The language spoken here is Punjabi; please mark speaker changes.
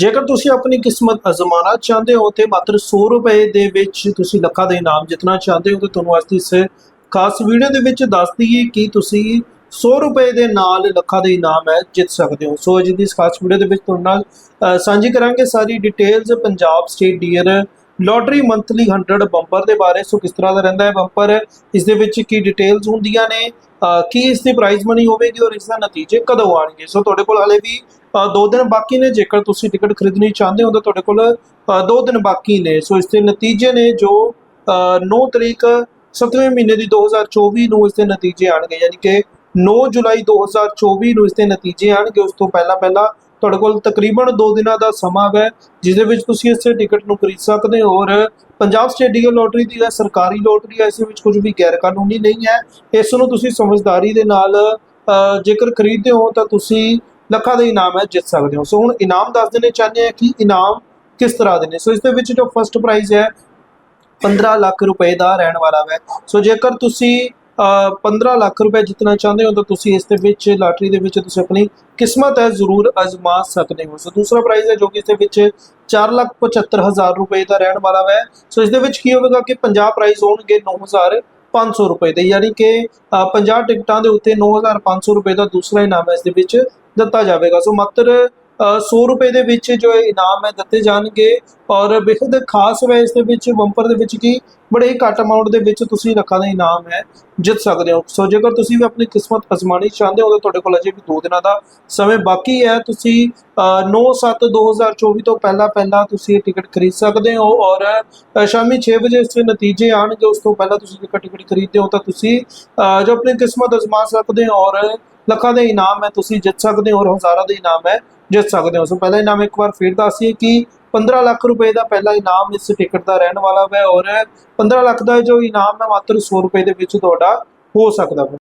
Speaker 1: ਜੇਕਰ ਤੁਸੀਂ ਆਪਣੀ ਕਿਸਮਤ ਅਜ਼ਮਾਨਾ ਚਾਹੁੰਦੇ ਹੋ ਤੇ ਮਾਤਰ 100 ਰੁਪਏ ਦੇ ਵਿੱਚ ਤੁਸੀਂ ਲੱਖਾਂ ਦਾ ਇਨਾਮ ਜਿੱਤਣਾ ਚਾਹੁੰਦੇ ਹੋ, ਤੇ ਤੁਹਾਨੂੰ ਅੱਜ ਦੀ ਇਸ ਖਾਸ ਵੀਡੀਓ ਦੇ ਵਿੱਚ ਦੱਸ ਦਈਏ ਕਿ ਤੁਸੀਂ 100 ਰੁਪਏ ਦੇ ਨਾਲ ਲੱਖਾਂ ਦੇ ਇਨਾਮ ਹੈ, ਜਿੱਤ ਸਕਦੇ ਹੋ। ਸੋ ਅੱਜ ਦੀ ਇਸ ਖਾਸ ਵੀਡੀਓ ਦੇ ਵਿੱਚ ਤੁਹਾਡੇ ਨਾਲ ਸਾਂਝੀ ਕਰਾਂਗੇ ਸਾਰੀ details Punjab state dear lottery monthly 100 bumper ਦੇ ਬਾਰੇ। ਸੋ ਕਿਸ ਤਰ੍ਹਾਂ ਦਾ ਰਹਿੰਦਾ ਹੈ ਬੰਪਰ ਇਸ ਦੇ ਵਿੱਚ ਕੀ ਡਿਟੇਲਸ ਹੁੰਦੀਆਂ ਨੇ? ਕੀ ਇਸ ਦੀ ਪ੍ਰਾਈਜ਼ ਮਨੀ ਹੋਵੇਗੀ ਔਰ ਇਸ ਦਾ ਨਤੀਜੇ ਕਦੋਂ ਆਣਗੇ ਸੋ ਤੁਹਾਡੇ ਕੋਲ ਹਾਲੇ ਵੀ ਦੋ ਦਿਨ ਬਾਕੀ ਨੇ ਜੇਕਰ ਤੁਸੀਂ ਟਿਕਟ ਖਰੀਦਣੀ ਚਾਹੁੰਦੇ ਹੋ ਤਾਂ ਤੁਹਾਡੇ ਕੋਲ ਦੋ ਦਿਨ ਬਾਕੀ ਨੇ। ਸੋ ਇਸ ਦੇ ਨਤੀਜੇ ਨੇ ਜੋ ਅ, 9 ਤਰੀਕ 7ਵੇਂ ਮਹੀਨੇ ਦੀ 2024 ਨੂੰ ਇਸ ਦੇ ਨਤੀਜੇ ਆਣਗੇ। ਯਾਨੀ ਕਿ 9 ਜੁਲਾਈ 2024 ਨੂੰ ਇਸ ਦੇ ਨਤੀਜੇ ਆਣਗੇ। ਉਸ ਤੋਂ ਪਹਿਲਾਂ ਪਹਿਲਾਂ ਤੁਹਾਡੇ ਕੋਲ ਤਕਰੀਬਨ 2 ਦਿਨਾਂ ਦਾ ਸਮਾਂ ਹੈ ਜਿਸ ਦੇ ਵਿੱਚ ਤੁਸੀਂ ਇਸ ਟਿਕਟ ਨੂੰ ਖਰੀਦ ਸਕਦੇ ਹੋ। ਔਰ ਪੰਜਾਬ ਸਟੇਟ ਡੀਅਰ ਲੋਟਰੀ ਦੀ ਹੈ ਸਰਕਾਰੀ ਲੋਟਰੀ ਹੈ ਇਸ ਵਿੱਚ ਕੁਝ ਵੀ ਗੈਰ ਕਾਨੂੰਨੀ ਨਹੀਂ ਹੈ। ਇਸ ਨੂੰ ਤੁਸੀਂ ਸਮਝਦਾਰੀ ਦੇ ਨਾਲ ਜੇਕਰ ਖਰੀਦਦੇ ਹੋ ਤਾਂ ਤੁਸੀਂ ਲੱਖਾਂ ਦੇ ਇਨਾਮ ਹੈ ਜਿੱਤ ਸਕਦੇ ਹੋ। ਸੋ ਹੁਣ ਇਨਾਮ ਦੱਸ ਦੇਣੇ ਚਾਹੁੰਦੇ ਆ ਕਿ ਇਨਾਮ ਕਿਸ ਤਰ੍ਹਾਂ ਦੇ ਨੇ। ਸੋ ਇਸ ਦੇ ਵਿੱਚ ਜੋ ਫਰਸਟ ਪ੍ਰਾਈਜ਼ ਹੈ 15 ਲੱਖ ਰੁਪਏ ਦਾ ਰਹਿਣ ਵਾਲਾ ਹੈ ਸੋ ਜੇਕਰ ਤੁਸੀਂ ਅ, 15 ਲੱਖ ਰੁਪਏ ਜਿੱਤਣਾ ਚਾਹੁੰਦੇ ਹੋ ਤਾਂ ਤੁਸੀਂ ਇਸ ਦੇ ਵਿੱਚ ਲਾਟਰੀ ਦੇ ਵਿੱਚ ਤੁਸੀਂ ਆਪਣੀ ਕਿਸਮਤ ਹੈ ਜ਼ਰੂਰ ਅਜ਼ਮਾ ਸਕਦੇ ਹੋ। ਸੋ ਦੂਸਰਾ ਪ੍ਰਾਈਜ਼ ਹੈ ਜੋ ਕਿ ਇਸ ਦੇ ਵਿੱਚ 4 ਲੱਖ 75 ਹਜ਼ਾਰ ਰੁਪਏ ਦਾ ਰਹਿਣ ਵਾਲਾ ਹੈ ਸੋ ਇਸ ਦੇ ਵਿੱਚ ਕੀ ਹੋਵੇਗਾ ਕਿ 50 ਪ੍ਰਾਈਜ਼ ਹੋਣਗੇ 9500 ਰੁਪਏ ਦੇ। ਯਾਨੀ ਕਿ ਅ, 50 ਟਿਕਟਾਂ ਦੇ ਉੱਤੇ 9500 ਰੁਪਏ ਦਾ ਦੂਸਰਾ ਇਨਾਮ ਹੈ ਇਸ ਦੇ ਵਿੱਚ। ਦਿੱਤਾ ਜਾਵੇਗਾ। ਸੋ ਮਾਤਰ ਅ, 100 ਰੁਪਏ ਦੇ ਵਿੱਚ ਜੋ ਇਹ ਇਨਾਮ ਹੈ ਦਿੱਤੇ ਜਾਣਗੇ ਔਰ ਬੇहद ਖਾਸ ਹੈ ਇਸ ਦੇ ਵਿੱਚ ਬੰਪਰ ਦੇ ਵਿੱਚ ਕੀ ਬੜੇ ਘੱਟ ਅਮਾਉਂਟ ਦੇ ਵਿੱਚ ਤੁਸੀਂ ਲੱਖਾਂ ਦਾ ਇਨਾਮ ਹੈ ਜਿੱਤ ਸਕਦੇ ਹੋ। ਸੋ ਜੇਕਰ ਤੁਸੀਂ ਵੀ ਆਪਣੀ ਕਿਸਮਤ ਅਜ਼ਮਾਣੀ ਚਾਹੁੰਦੇ ਹੋ ਤਾਂ ਤੁਹਾਡੇ ਕੋਲ ਅਜੇ ਵੀ 2 ਦਿਨਾਂ ਦਾ ਸਮੇਂ ਬਾਕੀ ਹੈ। ਤੁਸੀਂ 9/7/2024 ਤੋਂ ਪਹਿਲਾਂ ਪਹਿਲਾਂ ਤੁਸੀਂ ਇਹ ਟਿਕਟ ਖਰੀਦ ਸਕਦੇ ਹੋ ਔਰ ਸ਼ਾਮੀ 6 ਵਜੇ ਇਸ ਦੇ ਨਤੀਜੇ ਆਣਗੇ ਉਸ ਤੋਂ ਪਹਿਲਾਂ ਤੁਸੀਂ ਜੇਕਰ ਟਿਕਟ ਖਰੀਦਦੇ ਹੋ ਤਾਂ ਤੁਸੀਂ ਜੋ ਆਪਣੀ ਕਿਸਮਤ ਅਜ਼ਮਾ ਸਕਦੇ ਹੋ ਔਰ ਲੱਖਾਂ ਦੇ ਇਨਾਮ ਹੈ, ਤੁਸੀਂ ਜਿੱਤ ਸਕਦੇ ਹੋ, ਔਰ ਹਜ਼ਾਰਾਂ ਦੇ ਇਨਾਮ ਹੈ, ਜਿੱਤ ਸਕਦੇ ਹੋ। ਸੋ ਪਹਿਲਾ ਇਨਾਮ ਇੱਕ ਵਾਰ ਫਿਰ ਦੱਸੀਏ ਕਿ 15 ਲੱਖ ਰੁਪਏ ਦਾ ਪਹਿਲਾ ਇਨਾਮ ਇਸ ਟਿਕਟ ਦਾ ਰਹਿਣ ਵਾਲਾ ਹੈ, ਔਰ 15 ਲੱਖ ਦਾ ਜੋ ਇਨਾਮ ਹੈ, ਮਾਤਰ 100 ਰੁਪਏ ਦੇ ਵਿੱਚ ਤੁਹਾਡਾ ਹੋ ਸਕਦਾ ਹੈ।